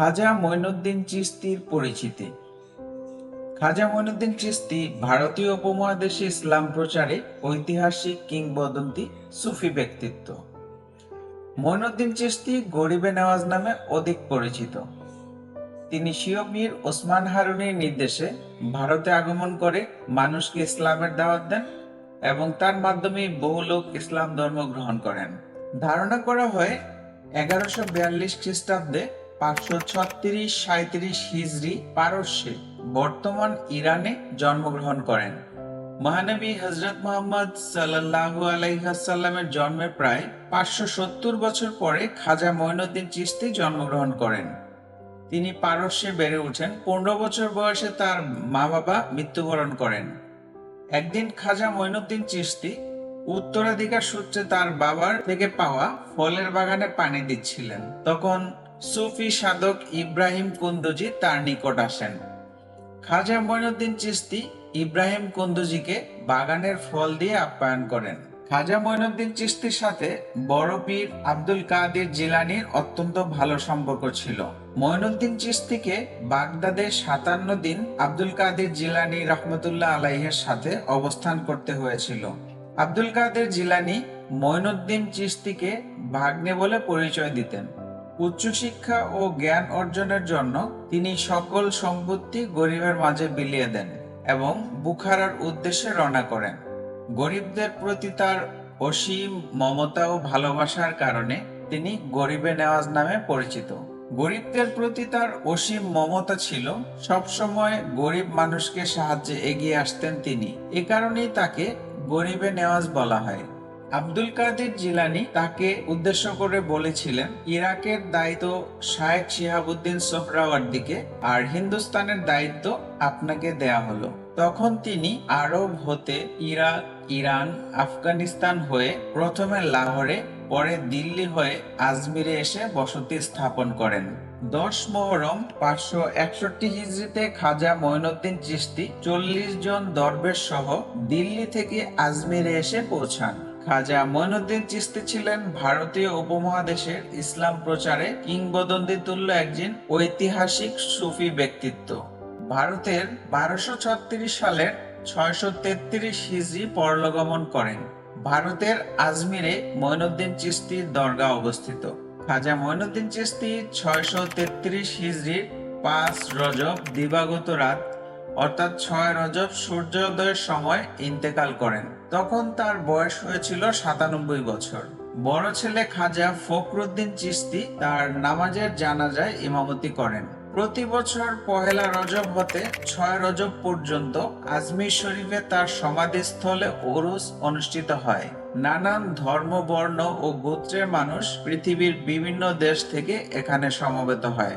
খাজা মঈনুদ্দিন চিস্তির পরিচিতি। খাজা মঈনুদ্দিন চিস্তি ভারতীয় উপমহাদেশে ইসলাম প্রচারে ঐতিহাসিক কিংবদন্তি সুফি ব্যক্তিত্ব। মঈনুদ্দিন চিস্তি গরিবে নেওয়াজ নামে অধিক পরিচিত। তিনি শিও মীর ওসমান হারুনের নির্দেশে ভারতে আগমন করে মানুষকে ইসলামের দাওয়াত দেন এবং তার মাধ্যমে বহু লোক ইসলাম ধর্ম গ্রহণ করেন। ধারণা করা হয়, এগারোশো বিয়াল্লিশ খ্রিস্টাব্দে পাঁচশো ছত্রিশ সাঁত্রিশ হিজড়ি পারস্যে বর্তমান ইরানে জন্মগ্রহণ করেন। মহানবী হজরত মোহাম্মদ সাল্লাহু আলাইহাসাল্লামের জন্মের প্রায় পাঁচশো সত্তর বছর পরে খাজা মঈনুদ্দিন চিস্তি জন্মগ্রহণ করেন। তিনি পারস্যে বেড়ে ওঠেন পনেরো বছর বয়সে তার মা বাবা মৃত্যুবরণ করেন। একদিন খাজা মঈনুদ্দিন চিস্তি উত্তরাধিকার সূত্রে তার বাবার থেকে পাওয়া ফলের বাগানে পানি দিচ্ছিলেন। তখন সুফি সাধক ইব্রাহিম কুন্দুজি তার নিকট আসেন। খাজা মঈনুদ্দিন চিস্তি ইব্রাহিম কুন্দুজিকে বাগানের ফল দিয়ে আপ্যায়ন করেন। খাজা মঈনুদ্দিন চিস্তির সাথে বড় পীর আব্দুল কাদের জিলানির অত্যন্ত ভালো সম্পর্ক ছিল। মঈনুদ্দিন চিস্তিকে বাগদাদে সাতান্ন দিন আব্দুল কাদের জিলানি রহমতুল্লাহ আলাইহের সাথে অবস্থান করতে হয়েছিল। আব্দুল কাদের জিলানি মঈনুদ্দিন চিস্তিকে ভাগ্নে বলে পরিচয় দিতেন। উচ্চশিক্ষা ও জ্ঞান অর্জনের জন্য তিনি সকল সম্পত্তি গরিবের মাঝে বিলিয়ে দেন এবং বুখারার উদ্দেশ্যে রওনা করেন। গরিবদের প্রতি তার অসীম মমতা ও ভালোবাসার কারণে তিনি গরিবে নেওয়াজ নামে পরিচিত। গরিবদের প্রতি তার অসীম মমতা ছিল, সবসময় গরিব মানুষকে সাহায্যে এগিয়ে আসতেন তিনি। এ কারণেই তাকে গরিবে নেওয়াজ বলা হয়। আব্দুল কাদের জিলানি তাকে উদ্দেশ্য করে বলেছিলেন, ইরাকের দায়িত্ব শায়েখ শিহাবুদ্দিন সোহরাওয়ার্দিকে আর হিন্দুস্তানের দায়িত্ব আপনাকে দেয়া হলো। তখন তিনি আরব হতে ইরাক, ইরান, আফগানিস্তান হয়ে প্রথমে লাহোরে, পরে দিল্লি হয়ে আজমিরে এসে বসতি স্থাপন করেন। দশ মহরম পাঁচশো একষট্টি হিজড়িতে খাজা মঈনুদ্দিন চিস্তি চল্লিশ জন দরবেশ সহ দিল্লি থেকে আজমিরে এসে পৌঁছান। খাজা মঈনুদ্দিন চিস্তি ছিলেন ভারতীয় উপমহাদেশের ইসলাম প্রচারে কিংবদন্তি তুল্য একজন ঐতিহাসিক সুফি ব্যক্তিত্ব। ভারতের বারোশো ছত্রিশ সালের ছয়শো তেত্রিশ হিজড়ি পরলোগমন করেন। ভারতের আজমিরে মঈনুদ্দিন চিস্তির দরগা অবস্থিত। খাজা মঈনুদ্দিন চিস্তি ছয়শো তেত্রিশ হিজড়ির পাঁচ রজব দিবাগত রাত অর্থাৎ ছয় রজব সূর্যোদয়ের সময় ইন্তেকাল করেন। তখন তার বয়স হয়েছিল সাতানব্বই বছর। বড় ছেলে খাজা ফখরুদ্দিন চিস্তি তার নামাজের জানাজায় ইমামতি করেন। প্রতি বছর পহেলা রজব হতে ছয় রজব পর্যন্ত আজমির শরীফে তার সমাধিস্থলে ওরুস অনুষ্ঠিত হয়। নানান ধর্ম, বর্ণ ও গোত্রের মানুষ পৃথিবীর বিভিন্ন দেশ থেকে এখানে সমবেত হয়।